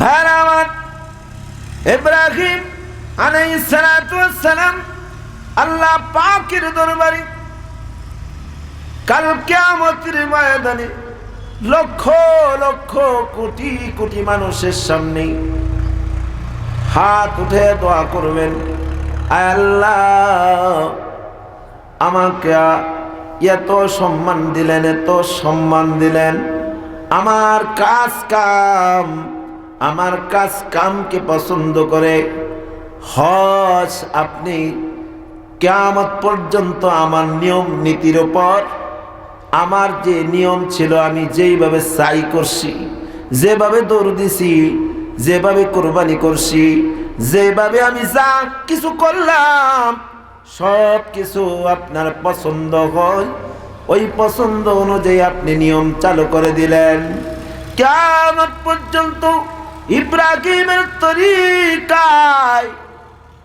ভাইরা আমার, ইব্রাহিম সালাতু সালাম আল্লাহ পাকের দরবারে কাল কিয়ামতের ময়দানে লক্ষ লক্ষ কোটি কোটি মানুষের সামনে হাত উঠে দোয়া করবেন আল্লাহ, আমাকে এত সম্মান দিলেন, এত সম্মান দিলেন, আমার কাজ কাম আমার কাজ কামকে পছন্দ করে। হজ আপনি কেয়ামত পর্যন্ত আমার নিয়ম নীতির ওপর আমার যে নিয়ম ছিল আমি যেইভাবে চাই করছি, যেভাবে দৌড় দিছি, যেভাবে কোরবানি করছি, যেভাবে আমি যা কিছু করলাম, সব কিছু আপনার পছন্দ হয়। ওই পছন্দ অনুযায়ী আপনি নিয়ম চালু করে দিলেন। কেমন পর্যন্ত ইব্রাহিমের তরিকায়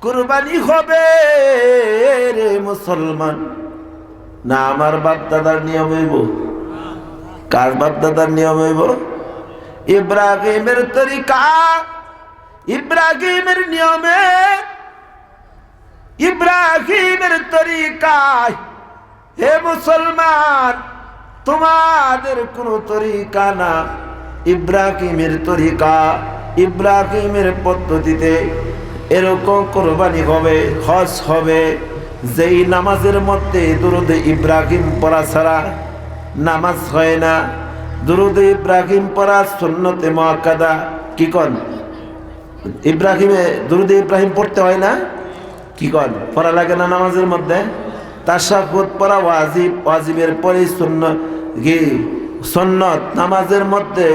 কুরবানি হবে রে মুসলমান। না, আমার বাপ দাদার নিয়ম হইব। কার বাপ দাদার নিয়ম হইব? ইব্রাহিমের তরিকা, ইব্রাহিমের নিয়মে। ইব্রাহিমের তরিকায়, হে মুসলমান, তোমাদের কোনো তরিকা না। ইব্রাহিমের তরিকা, ইব্রাহিমের পদ্ধতিতে এরকম কোরবানি হবে, হজ হবে। যেই নামাজের মধ্যে দুরুদে ইব্রাহিম পড়া ছাড়া নামাজ হয় না, দুরুদে ইব্রাহিম পড়া সুন্নতে মহাকাদা কি কন? ইব্রাহিমে দুরুদে ইব্রাহিম পড়তে হয় না? কি কন? পড়া লাগে না নামাজের মধ্যে? তাসাহুদ পড়া ওয়াজিব, ওয়াজিবের পরে কি? সন্নত, নামাজের মধ্যে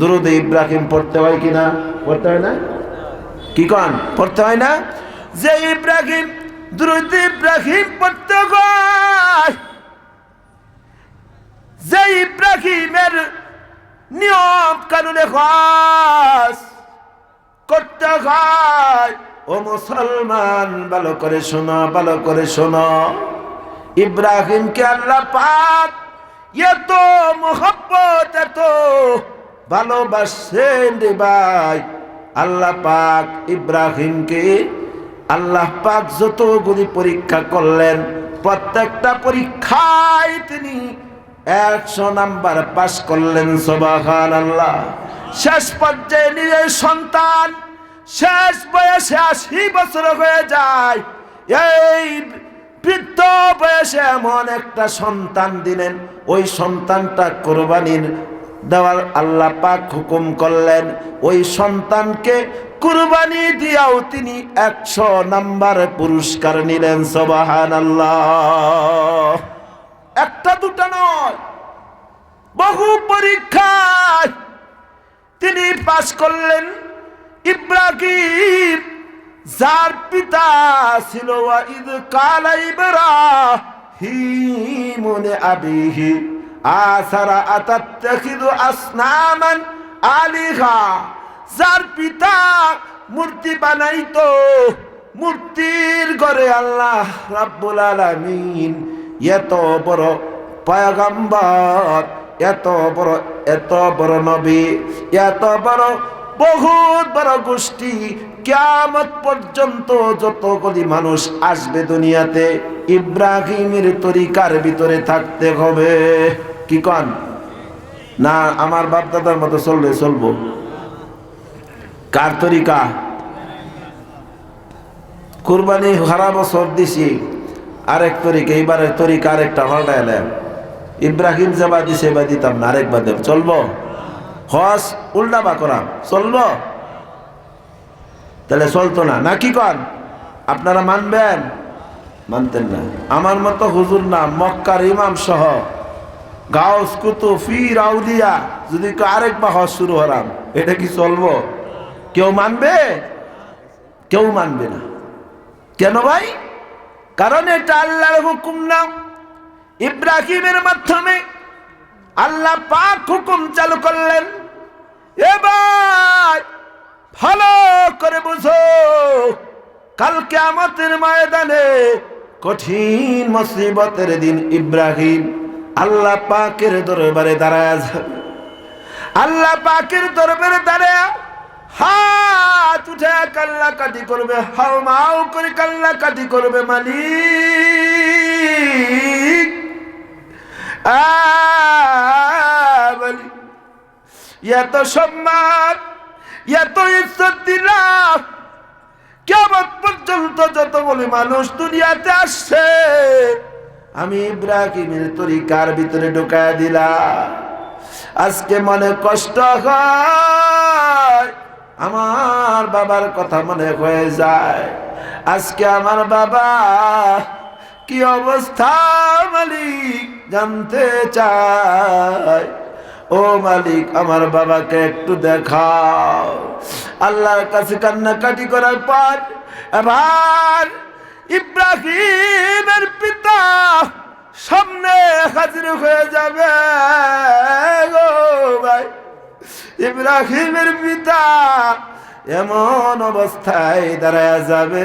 দুরুদ ইব্রাহিম পড়তে হয় কি না? পড়তে হয় না? কি কন? পড়তে হয় না? যে ইব্রাহিম, দুরুদ ইব্রাহিম পড়তে হয়, যে ইব্রাহিমের নিয়ম কানুনে খাস করতে হয়। ও মুসলমান, ভালো করে শোনো, ভালো করে শোনো। ইব্রাহিমকে আল্লাহ পাক এত মোহব্বত, এত ভালোবাসেন রে ভাই। আল্লাহ পাক ইব্রাহিমকে আল্লাহ পাক যতগুলি পরীক্ষা করলেন, প্রত্যেকটা পরীক্ষায় তিনি একশো নাম্বার পাশ করলেন সবাহান আল্লাহ শেষ পর্যায়ে নিজের সন্তান শেষ বয়সে আশি বছর হয়ে যায়। এই বৃদ্ধ বয়সে এমন একটা সন্তান দিলেন, ওই সন্তানটা কোরবানির দেওয়ার আল্লাহ পাক হুকুম করলেন, ওই সন্তানকে কুরবানি দিয়াও তিনি একশো নাম্বার পুরস্কার নিলেন সবাহান আল্লাহ একটা দুটা নয়, বহু পরীক্ষায় তিনি পাশ করলেন, ইব্রাহিম যার পিতা ছিল ঈদ কালা ইব্রাহিম আবিহি, আসারা আতাত্তাখিদু আসনামান আলিহা। যার পিতা মূর্তি বানাইতো, মূর্তির ঘরে আল্লাহ রাব্বুল আলামিন এত বড় পয়গম্বর, এত বড় এত বড় নবী, এত বড়, বহুত বড় গোষ্ঠী কেয়ামত পর্যন্ত যতগুলি মানুষ আসবে দুনিয়াতে ইব্রাহিমের তরিকার ভিতরে থাকতে হবে। কি কন? না, আমার বাপ দাদার মতো চললে চলবো। কার তরিকা? কুরবানি হারা বছর দিছি। আরেক তরিকা, এইবারের তরিকা আরেকটা হলটা এলেন ইব্রাহিম যাবা দিছে বা দিতাম না, আরেকবার দেব। চলবো? হস উল্টা বা করাম চলবো? তাহলে চলতো না। না কি কন? আপনারা মানবেন? মানতেন না। আমার মতো হুজুর না, মক্কার ইমাম সহ গাউস কুতু ফির আউলিয়া, যদি আরেকবার হজ শুরু হলাম এটা কি চলবো? কেউ মানবে? কেউ মানবে না। কেন ভাই? কারণ এটা আল্লাহর হুকুম না। ইব্রাহিমের মাধ্যমে আল্লাহ পাক হুকুম চালু করলেন। এবার ভালো করে বুঝো কালকে আমাদের ময়দানে কঠিন মুসিবতের দিন ইব্রাহিম আল্লাহ পাকের দরবারে দাঁড়ায় যাবে আল্লাহ পাকের দরবারে দাঁড়ায়, হাত উঠে কাল্লা কাটি করবে, হাও মাও করে কাল্লা কাটি করবে মালিক, এত সম্মান এত ইজ্জত দিলাম কেমন পর্যন্ত যত বলে মানুষ দুনিয়াতে আসছে। আমি ইব্রাহিমের তরিকার ভিতরে ঢুকায় দিলাম। আজকে মনে কষ্ট হয়। আমার বাবার কথা মনে হয়ে যায়। আজকে আমার বাবা কি অবস্থা মালিক জানতে চায়। ও মালিক, আমার বাবাকে একটু দেখাও। আল্লাহর কাছে কান্নাকাটি করার পর এবার ইব্রাহিমের পিতা সামনে হাজির হয়ে যাবে গো ভাই। ইব্রাহিমের পিতা এমন অবস্থায় দাঁড়ায় যাবে,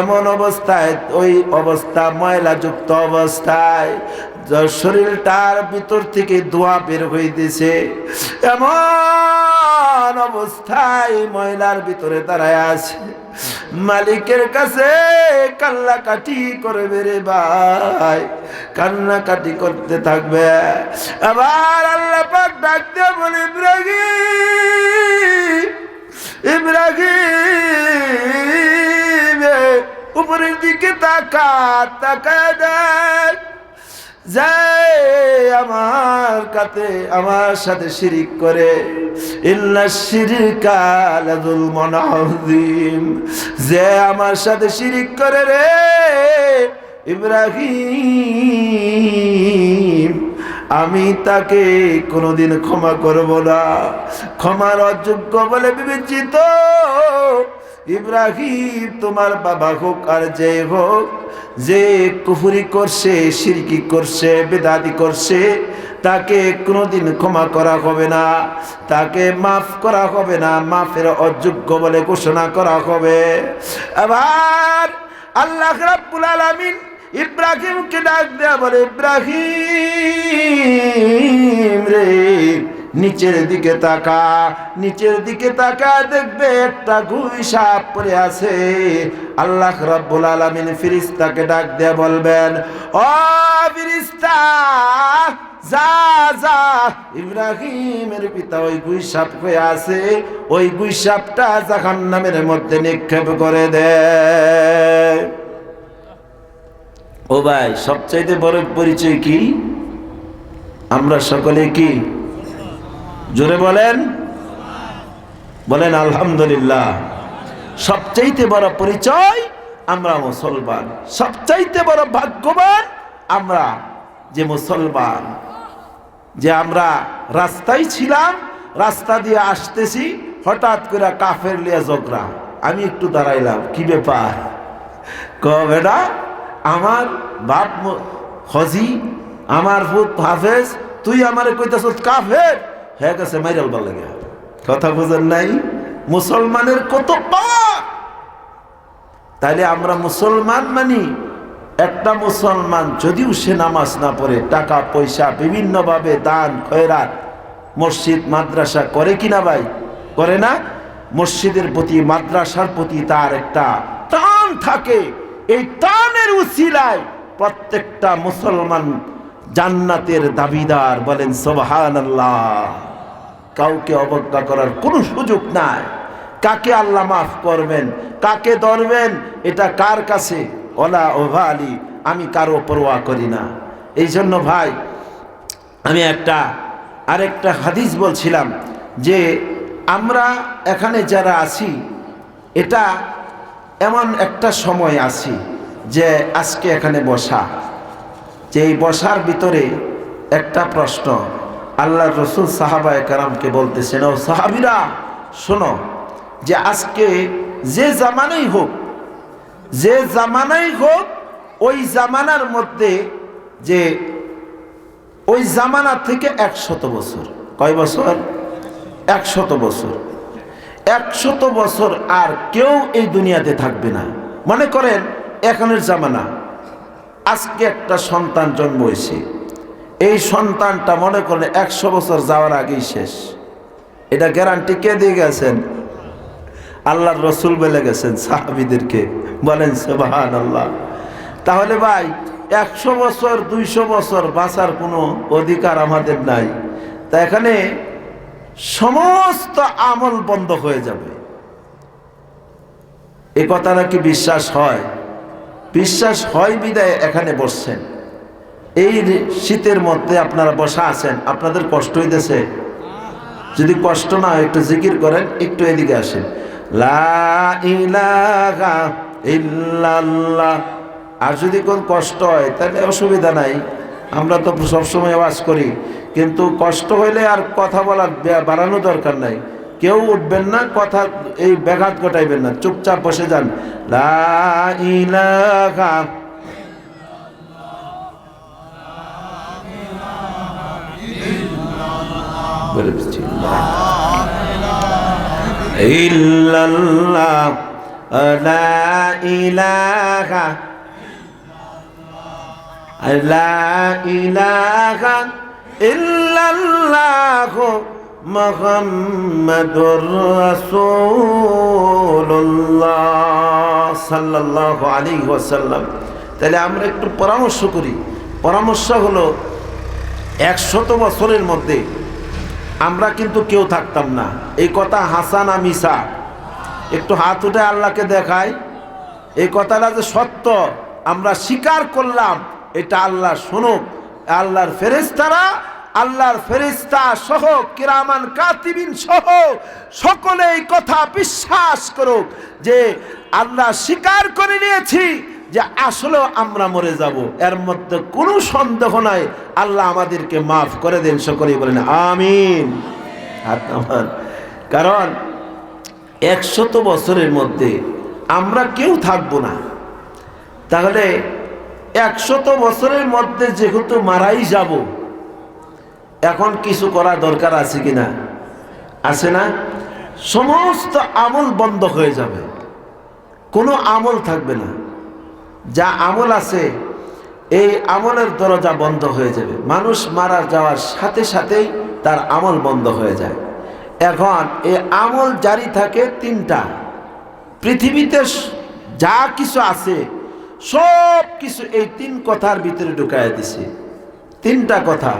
এমন অবস্থায় ওই অবস্থা ময়লাযুক্ত অবস্থায়। শরীরটার ভিতর থেকে ধোঁয়া বের হইতেছে, এমন অবস্থায় ময়লার ভিতরে দাঁড়ায় আছে। মালিকের কাছে কান্নাকাটি করবে রে ভাই, কান্নাকাটি করতে থাকবে। আবার আল্লাহ পাক ডাক দিয়ে বলে, ইব্রাহিম ইব্রাহিম উপরের দিকে তাকা, তাকায় দেখ। যাই আমার কাতে, আমার সাথে শিরিক করে। ইল্লা শিরিকা লাযুল মুনাযিম যে আমার সাথে শিরিক করে রে, ইব্রাহিম। আমি তাকে কোনোদিন ক্ষমা করব না। ক্ষমার অযোগ্য বলে বিবেচিত। ইব্রাহিম, তোমার বাবা হোক আর যে হোক, যে কুফুরি করছে, সিরকি করছে বেদাদি করছে, তাকে কোনোদিন ক্ষমা করা হবে না, তাকে মাফ করা হবে না, মাফের অযোগ্য বলে ঘোষণা করা হবে। আবার আল্লাহ রাব্বুল আলামিন ইব্রাহিমকে ডাক দেয়া বলে, ইব্রাহিম রে নিচের দিকে তাকা, নিচের দিকে তাকা, দেখবে একটা গুই সাপ পড়ে আছে। আল্লাহ রাব্বুল আলামিন ফিরিস্তাকে ডাক দেয়া বলবেন, ও ফিরিস্তা, যা যা, ইব্রাহিমের পিতা ওই গুই সাপ হয়ে আছে, ওই গুই সাপটা জাহান্নামের মধ্যে নিক্ষেপ করে দেয় ও ভাই, সবচাইতে বড় পরিচয় কি? আমরা সকলে কি? জোরে বলেন। বলেন, আলহামদুলিল্লাহ। সবচাইতে বড় পরিচয় আমরা মুসলমান। সবচাইতে বড় ভাগ্যবান আমরা যে মুসলমান। যে আমরা রাস্তায় ছিলাম, রাস্তা দিয়ে আসতেছি, হঠাৎ করে কাফের লিয়া জগরা আমি একটু দাঁড়াইলাম, কি ব্যাপার? ক বেটা, আমার বাপ হজি, আমার ভূত হাফেজ, তুই আমার কইতাছ কাফের? হ্যাঁ গেছে মাইরাল ভালো লাগে। কথা বুঝেন নাই? মুসলমানের কত তাইলে আমরা মুসলমান মানি? একটা মুসলমান যদিও সে নামাজ না পড়ে, টাকা, পয়সা, বিভিন্নভাবে দান, খয়রাত, মসজিদ, মাদ্রাসা করে কিনা ভাই? করে না? মসজিদের প্রতি, মাদ্রাসার প্রতি তার একটা টান থাকে। এই টানের উচিলায় প্রত্যেকটা মুসলমান জান্নাতের দাবিদার বলেন সোবাহান কাউকে অবজ্ঞা করার কোনো সুযোগ নাই। কাকে আল্লাহ মাফ করবেন, কাকে ধরবেন, এটা কার কাছে? ওলা ওভা আলী আমি কারও পরোয়া করি না। এই জন্য ভাই, আমি একটা, আরেকটা হাদিস বলছিলাম যে আমরা এখানে যারা আছি, এটা এমন একটা সময় আছি যে আজকে এখানে বসা। যে এই বসার ভিতরে একটা প্রশ্ন আল্লাহ রসুল সাহাবা কারামকে বলতেছেন, ও সাহাবিরা, শোনো, যে আজকে যে জামানাই হোক, যে জামানাই হোক, ওই জামানার মধ্যে যে ওই জামানা থেকে একশত বছর। কয় বছর? একশত বছর। একশত বছর আর কেউ এই দুনিয়াতে থাকবে না। মনে করেন এখনের জামানা। আজকে একটা সন্তান জন্ম হয়েছে এই সন্তানটা মনে করেন একশো বছর যাওয়ার আগেই শেষ। এটা গ্যারান্টি কে দিয়ে গেছেন? আল্লাহর রসুল বলে গেছেন, সাহাবিদেরকে। বলেন সেবাহান আল্লাহ তাহলে ভাই, একশো বছর, দুইশো বছর বাঁচার কোনো অধিকার আমাদের নাই। তা এখানে সমস্ত আমল বন্ধ হয়ে যাবে। এ কথাটা কি বিশ্বাস হয়? বিশ্বাস হয় বিদায় এখানে বসছেন। এই শীতের মধ্যে আপনারা বসা আছেন, আপনাদের কষ্ট হইতেছে। যদি কষ্ট না হয়, একটু জিকির করেন, একটু এদিকে আসেন। আর যদি কোন কষ্ট হয়, তাহলে অসুবিধা নাই। আমরা তো সবসময় আওয়াজ করি। কিন্তু কষ্ট হইলে আর কথা বলার বাড়ানো দরকার নাই। কেউ উঠবেন না কথা এই ব্যাঘাত ঘটাইবেন না চুপচাপ বসে যান। ইলাহা ইলাহা ইল্লাল্লাহ। মুহাম্মাদুর রাসূলুল্লাহ সাল্লাল্লাহু আলাইহি তাহলে আমরা একটু পরামর্শ করি। পরামর্শ হলো, একশত বছরের মধ্যে আমরা কিন্তু কেউ থাকতাম না। এই কথা হাসান আমিসা একটু হাত উঠে আল্লাহকে দেখাই। এই কথাটা যে সত্য, আমরা স্বীকার করলাম, এটা আল্লাহ শুনুক। আল্লাহর ফেরেস্তারা আল্লাহর ফেরিস্তা সহ, কিরামান কাতিবিন সহ সকলে এই কথা বিশ্বাস করুক যে আল্লাহ স্বীকার করে নিয়েছি যে আসলেও আমরা মরে যাব। এর মধ্যে কোনো সন্দেহ নাই। আল্লাহ আমাদেরকে মাফ করে দেন, সকলেই বলেন আমিন। কারণ একশত বছরের মধ্যে আমরা কেউ থাকব না। তাহলে একশত বছরের মধ্যে যেহেতু মারাই যাব এখন কিছু করা দরকার আছে কিনা? আছে না? সমস্ত আমল বন্ধ হয়ে যাবে। কোনো আমল থাকবে না। যা আমল আছে, এই আমলের দরজা বন্ধ হয়ে যাবে। মানুষ মারা যাওয়ার সাথে সাথেই তার আমল বন্ধ হয়ে যায়। এখন এই আমল জারি থাকে তিনটা। পৃথিবীতে যা কিছু আছে, সব কিছু এই তিন কথার ভিতরে ঢুকায় দিছে। তিনটা কথা।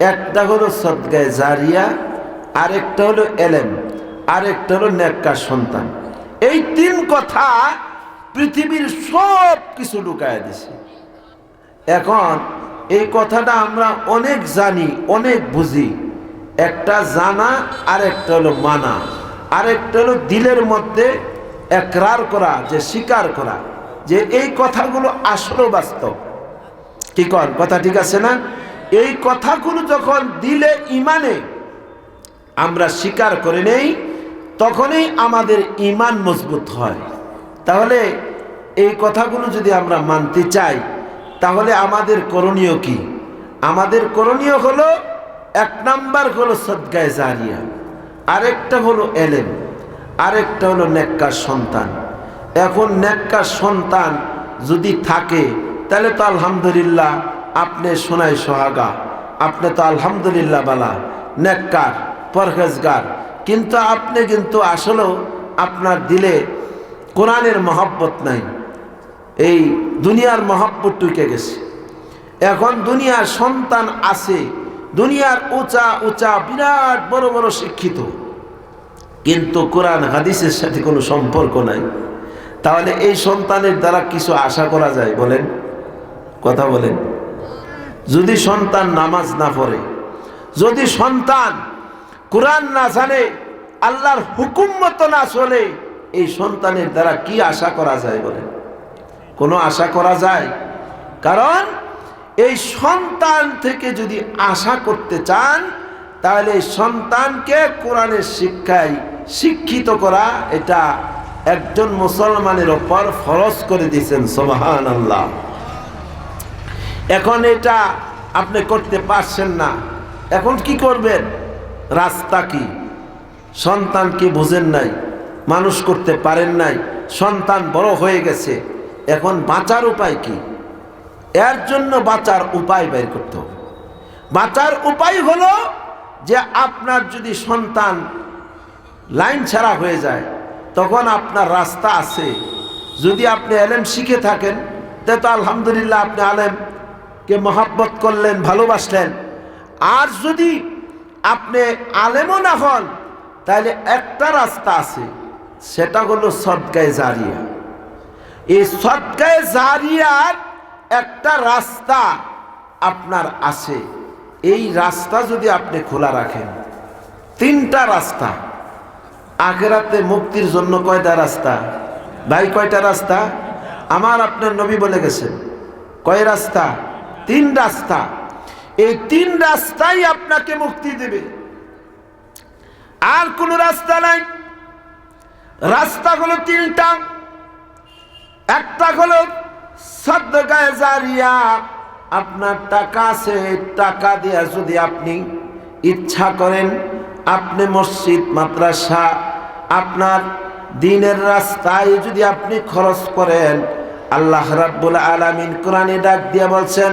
একটা হলো সদগায় জারিয়া, আরেকটা হলো এলেম, আরেকটা হলো নেককার সন্তান। এই তিন কথা পৃথিবীর সব কিছু লুকায় দিছে। এখন এই কথাটা আমরা অনেক জানি, অনেক বুঝি। একটা জানা আর একটা হলো মানা, আরেকটা হলো দিলের মধ্যে একরার করা, যে স্বীকার করা, যে এই কথাগুলো আসলে বাস্তব। কি কর কথা ঠিক আছে না? এই কথাগুলো যখন দিলে ইমানে, আমরা স্বীকার করে নেই, তখনই আমাদের ইমান মজবুত হয়। তাহলে এই কথাগুলো যদি আমরা মানতে চাই, তাহলে আমাদের করণীয় কি? আমাদের করণীয় হলো, এক নাম্বার হলো সদ্গায় জারিয়া, আরেকটা হলো এলেম, আরেকটা হলো নেককার সন্তান। এখন নেককার সন্তান যদি থাকে, তাহলে তো আলহামদুলিল্লাহ আপনি সোনাই সোহাগা, আপনি তো আলহামদুলিল্লাহ বালা, নেককার, পরহেজগার। কিন্তু আপনি কিন্তু আসলেও আপনার দিলে কোরআনের মহব্বত নাই। এই দুনিয়ার মহব্বত টুকে গেছে। এখন দুনিয়ার সন্তান আছে, দুনিয়ার উঁচা উঁচা বিরাট বড় বড় শিক্ষিত। কিন্তু কোরআন হাদিসের সাথে কোনো সম্পর্ক নাই। তাহলে এই সন্তানের দ্বারা কিছু আশা করা যায় বলেন? কথা বলেন। যদি সন্তান নামাজ না পড়ে, যদি সন্তান কোরআন না জানে, আল্লাহর হুকুম মতো না চলে, এই সন্তানের দ্বারা কি আশা করা যায় বলেন? কোনো আশা করা যায়? কারণ এই সন্তান থেকে যদি আশা করতে চান, তাহলে সন্তানকে কোরআনের শিক্ষায় শিক্ষিত করা এটা একজন মুসলমানের ওপর ফরজ করে দিয়েছেন সোবাহান আল্লাহ এখন এটা আপনি করতে পারছেন না। এখন কি করবেন? রাস্তা কি? সন্তান কি বুঝেন নাই? মানুষ করতে পারেন নাই? সন্তান বড় হয়ে গেছে। এখন বাঁচার উপায় কি? এর জন্য বাঁচার উপায় বের করতে বাঁচার উপায় হলো যে আপনার যদি সন্তান লাইন ছাড়া হয়ে যায়, তখন আপনার রাস্তা আছে। যদি আপনি আলেম শিখে থাকেন, তে তো আলহামদুলিল্লাহ আপনি আলেমকে মহাব্বত করলেন, ভালোবাসলেন। আর যদি আপনি আলেমও না হন, তাহলে একটা রাস্তা আছে, সেটা হলো সদগায়ে জারিয়া। এই সদগায়ে জারিয়ার একটা রাস্তা আপনার আছে। এই রাস্তা যদি আপনি খোলা রাখেন, তিনটা রাস্তা। আখেরাতে মুক্তির জন্য কয়টা রাস্তা? ভাই, কয়টা রাস্তা? আমার আপনার নবী বলে গেছেন, কয় রাস্তা? তিন রাস্তা। এই তিন রাস্তাই আপনাকে মুক্তি দেবে। আর কোনো রাস্তা নাই। রাস্তা হলো তিনটা। একটা হলো আপনার টাকা আছে, টাকা দিয়ে যদি আপনি ইচ্ছা করেন, আপনি মসজিদ, মাদ্রাসা, আপনার দিনের রাস্তায় যদি আপনি খরচ করেন, আল্লাহ রাব্বুল আলামিন কোরআনে ডাক দিয়ে বলছেন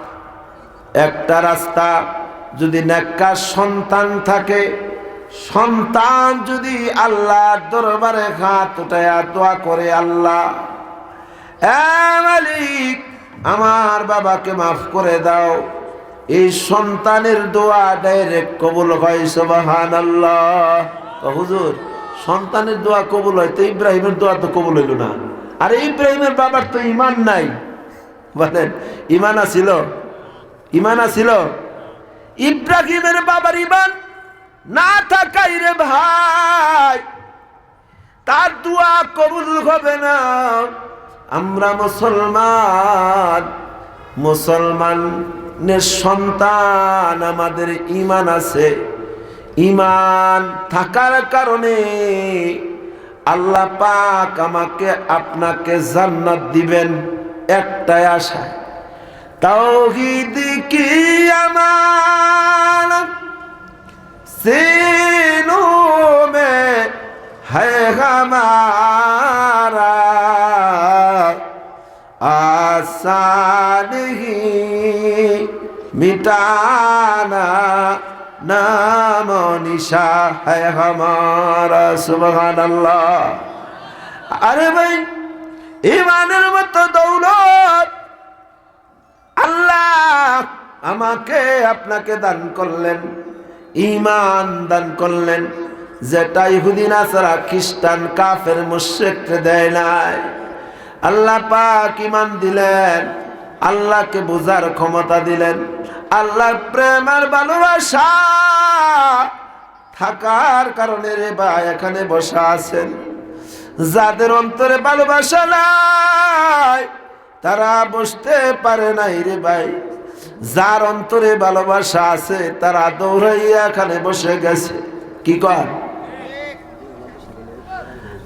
একটা রাস্তা যদি নেককার সন্তান থাকে, সন্তান যদি আল্লাহ দরবারে হাত উঠায়া দোয়া করে, আল্লাহ মালিক, আমার বাবাকে মাফ করে দাও। এই সন্তানের দোয়া ডাইরেক্ট কবুল হয় সবাহান আল্লাহ হুজুর, সন্তানের দোয়া কবুল হয় তো ইব্রাহিমের দোয়া তো কবুল হইল না। আর ইব্রাহিমের বাবার তো ইমান নাই। বলেন, ইমান আছিল? ইমান আছিল? ইব্রাহিমের বাবার ইমান না থাকাই রে ভাই। তার দোয়া কবুল হবে না। আমরা মুসলমান, মুসলমানের সন্তান, আমাদের ইমান আছে। ইমান থাকার কারণে আল্লাহ পাক আমাকে, আপনাকে জান্নাত দিবেন একটাই আশা। তৌহিদ কি আমার? সিনো মে হ্যায় হামারা। মিটানা নাম নিশা হ্যায় হামারা। সুবহানাল্লাহ। আরে ভাই, ইমানের মতো দৌলত আমাকে আপনাকে দান করলেন ইমান দান করলেন। যেটা ইহুদি নাসারা খ্রিস্টান কাফের মুশ্রিককে দেয় নাই। আল্লাহ পাক ইমান দিলেন, আল্লাহকে বোঝার ক্ষমতা দিলেন। আল্লাহর প্রেম আর ভালোবাসা থাকার কারণে রে ভাই এখানে বসা আছেন। যাদের অন্তরে ভালোবাসা নাই, তারা বসতে পারে নাই রে ভাই। যার অন্তরে ভালোবাসা আছে, তারা দৌড়াইয়া এখানে বসে গেছে। কি কর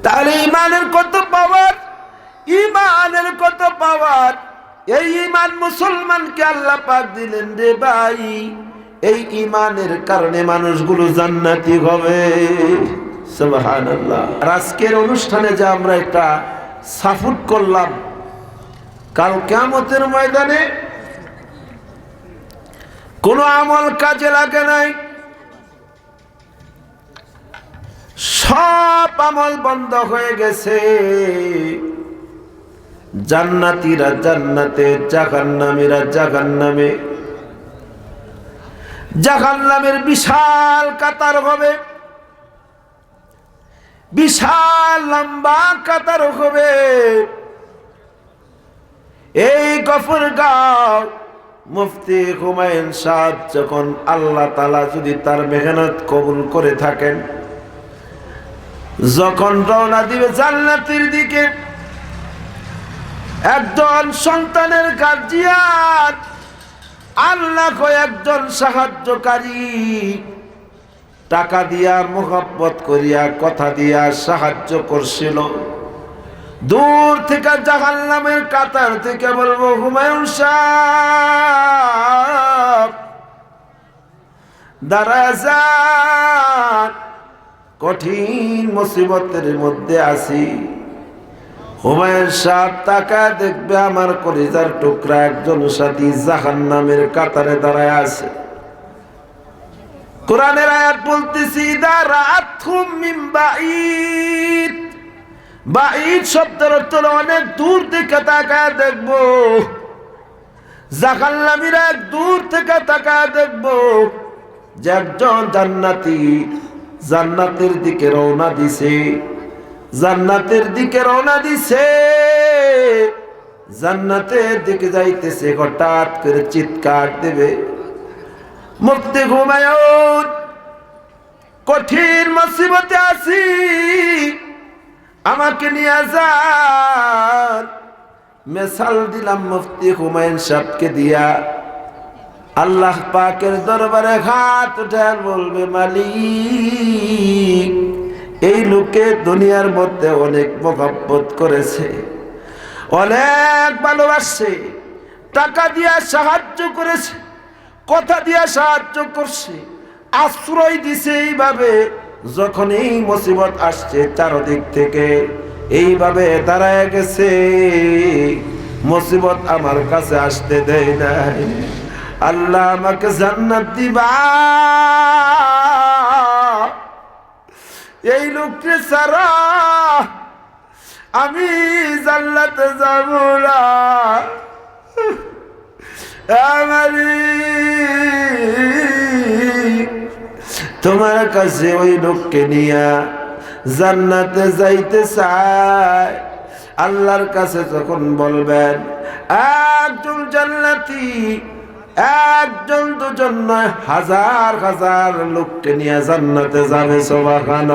তাহলে ইমানের কত পাওয়ার ইমানের কত পাওয়ার এই ইমান মুসলমানকে আল্লাহ পাক দিলেন রে ভাই। এই ইমানের কারণে মানুষগুলো জান্নাতি হবে। আজকের অনুষ্ঠানে যে আমরা একটা সাফুট করলাম, কাল কেমতের ময়দানে কোনো আমল কাজে লাগে নাই। সব আমল বন্ধ হয়ে গেছে। জান্নাতিরা জান্নাতে, জাহান্নামীরা জাহান্নামে। জাহান্নামের বিশাল কাতার হবে। বিশাল লম্বা কাতার হবে। এই গফর গাঁও মুফতি হুমায়ুন সাহ যখন আল্লাহ তালা যদি তার মেহনত কবুল করে থাকেন, যখন রওনা দিবে জান্নাতের দিকে, একজন সন্তানের গার্জিয়ান আল্লাহ একজন সাহায্যকারী, টাকা দিয়া মোহাব্বত করিয়া, কথা দিয়া সাহায্য করছিল। দূর থেকে জাহান্নামের কাতার থেকে বলব, হুমায়ুন সাহ দারাজান কঠিন মুসিবতের মধ্যে আছি। হুমায়ুন সাহ তাকা দেখবে আমার কলিজার টুকরা একজন সাথী জাহান্নামের কাতারে দাঁড়ায় আছে। কোরআনের আয়াত বলতেছি দারাতুম মিন বাঈদ বাঈদ শব্দের অর্থ অনেক দূর থেকে তাকায় দেখব। জাহান্নামীরা এক দূর থেকে তাকায় দেখব। যে একজন জান্নাতি জান্নাতের দিকে রওনা দিছে। জান্নাতের দিকে রওনা দিছে। জান্নাতের দিকে যাইতেছে, হঠাৎ করে চিৎকার দেবে। মুক্তি ঘুমায়ুন কঠিন মুসিবতে আছি। আমাকে নিয়ে যান। মেসাল দিলাম মুফতি হুমায়ুন সাহেবকে দিয়া। আল্লাহ পাকের দরবারে হাত উঠান বলবে, মালিক, এই লোকে দুনিয়ার মধ্যে অনেক মোহাব্বত করেছে, অনেক ভালোবাসছে টাকা দিয়া সাহায্য করেছে, কথা দিয়া সাহায্য করছে, আশ্রয় দিছে এইভাবে। যখন এই মুসিবত আসছে চারদিক থেকে, এইভাবে দাঁড়ায় গেছে। মুসিবত আমার কাছে আসতে দেয় নাই। আল্লাহ আমাকে জান্নাত দিবা। এই লোকটি সারা আমি জান্নাতে যাব না। আমারি তোমার কাছে ওই লোককে নিয়া জান্নাতে যাইতে চাই আল্লাহর কাছে যখন বলবেন, একজন জান্নাতি, একজন দুজন নয় হাজার হাজার লোককে নিয়ে জান্নাতে যাবে সোবাহান